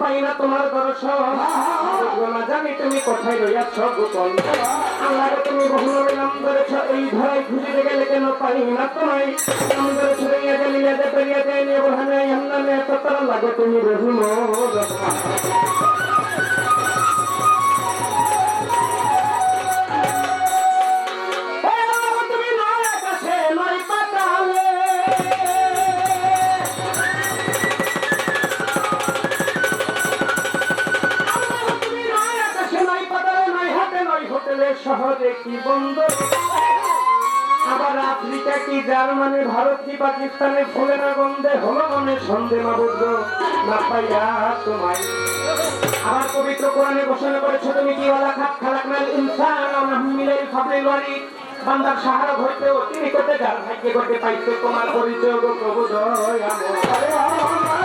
পাই না তোমার দর্শন। না জানি তুমি কোথায় রইয়াছ গোপন। আমার তুমি বহু নাম ধরেছ, এই ধরাই খুঁজিতে গেলে কেন পাই না তোমায়? নাম ধরেছ, রইয়া গেলি যাতে পেরিয়া যায় নিয়ে বহানে এমন এত লাগো তুমি বহু পাকিস্তানে ফুলে না গন্ধে হলো মনে সন্ধে মাবুদ্র না পাইয়া তোমায়। আমার পবিত্র কোরআনে ঘোষণা করেছ, তুমি কি ওয়ালা খাত খালাকনাল ইনসান আমরা মিলাই ফাবলিল ওয়ালি বান্দার সাহারা হইতে অতি নিকটে যার ভাগ্যে ঘটে পাইছে তোমার পরিচয় গো প্রভু দয়াময়।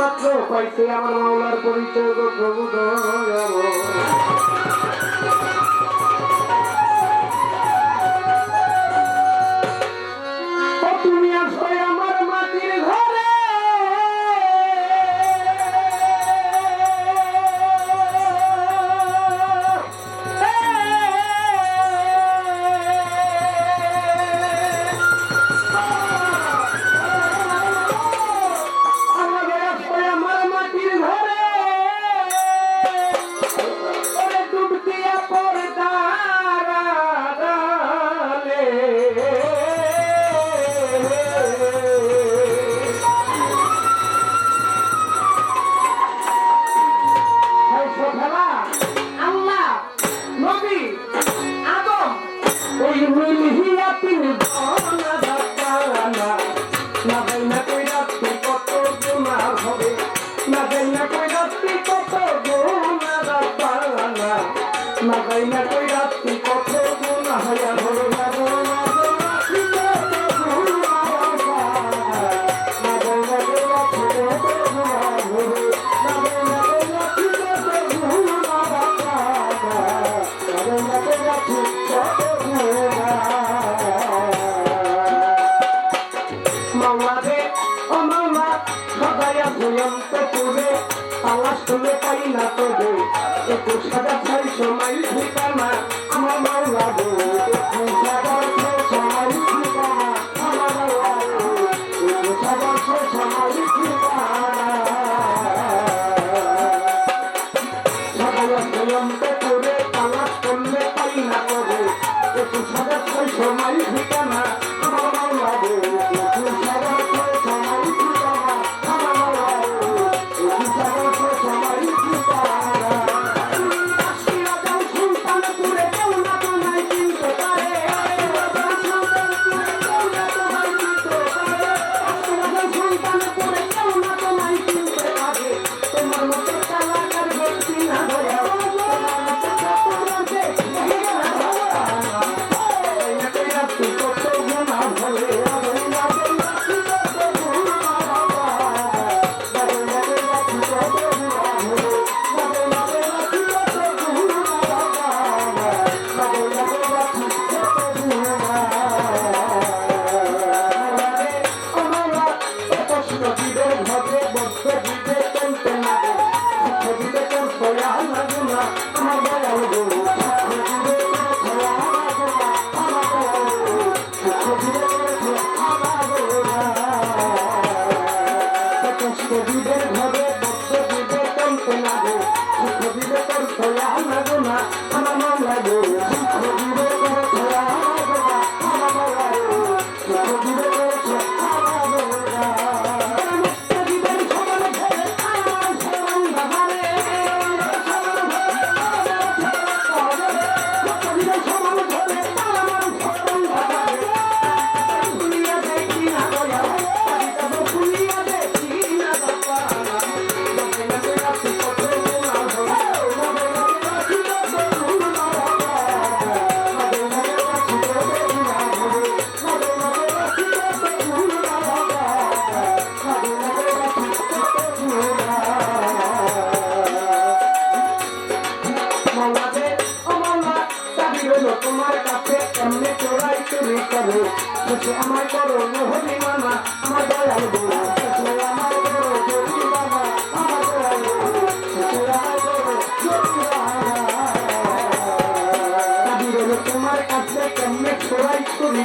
মাত্র পাইছে আমার মাওলার পরিচয় প্রভু দয়াময়। না যাই না কই রাত্রি কত গুনা হইয়া সদায়া ভয়ন্ত পুরে তালাশ তুলে পাই না তোরে একুশ হাজার ছয়শো মাইল ঠিকানা, আমার মাওলা গো। একুশ হাজার ছয়শো মাইল ঠিকানা, আমার মাওলা গো। একুশ হাজার ছয়শো মাইল ঠিকানা। সদায়া ভয়ন্ত পুরে তালাশ পাই না ঠিকানা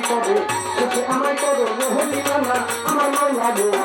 আমায় করো সুখে আমায় আমার মামলা গো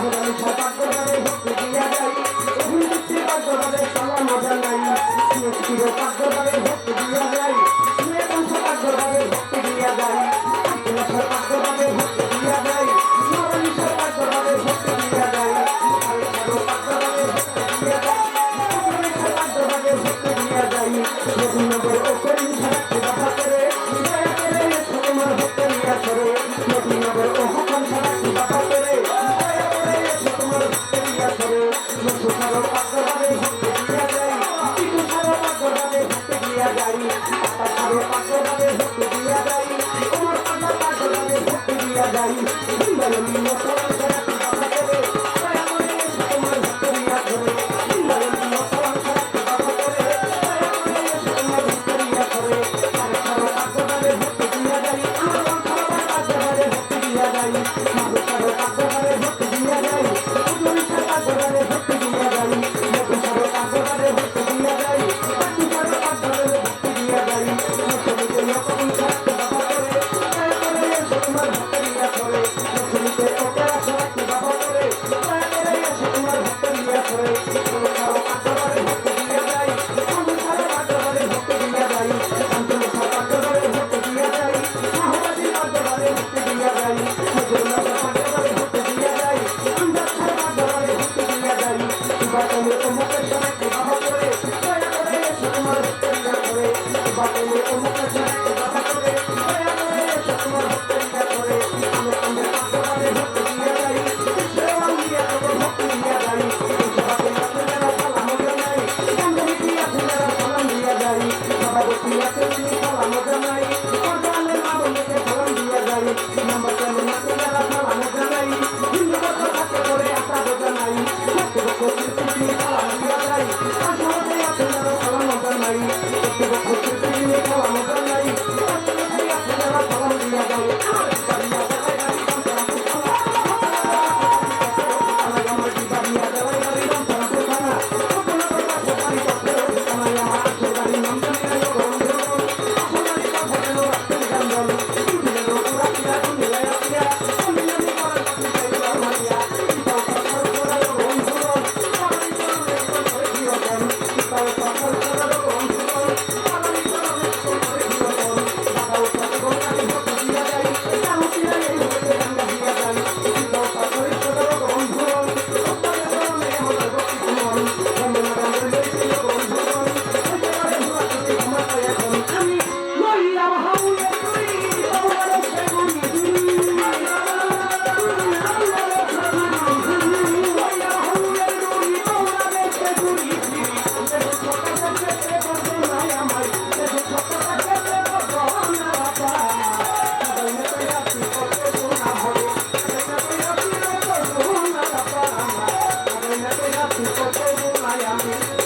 ভক্তি わからない。我开心吗你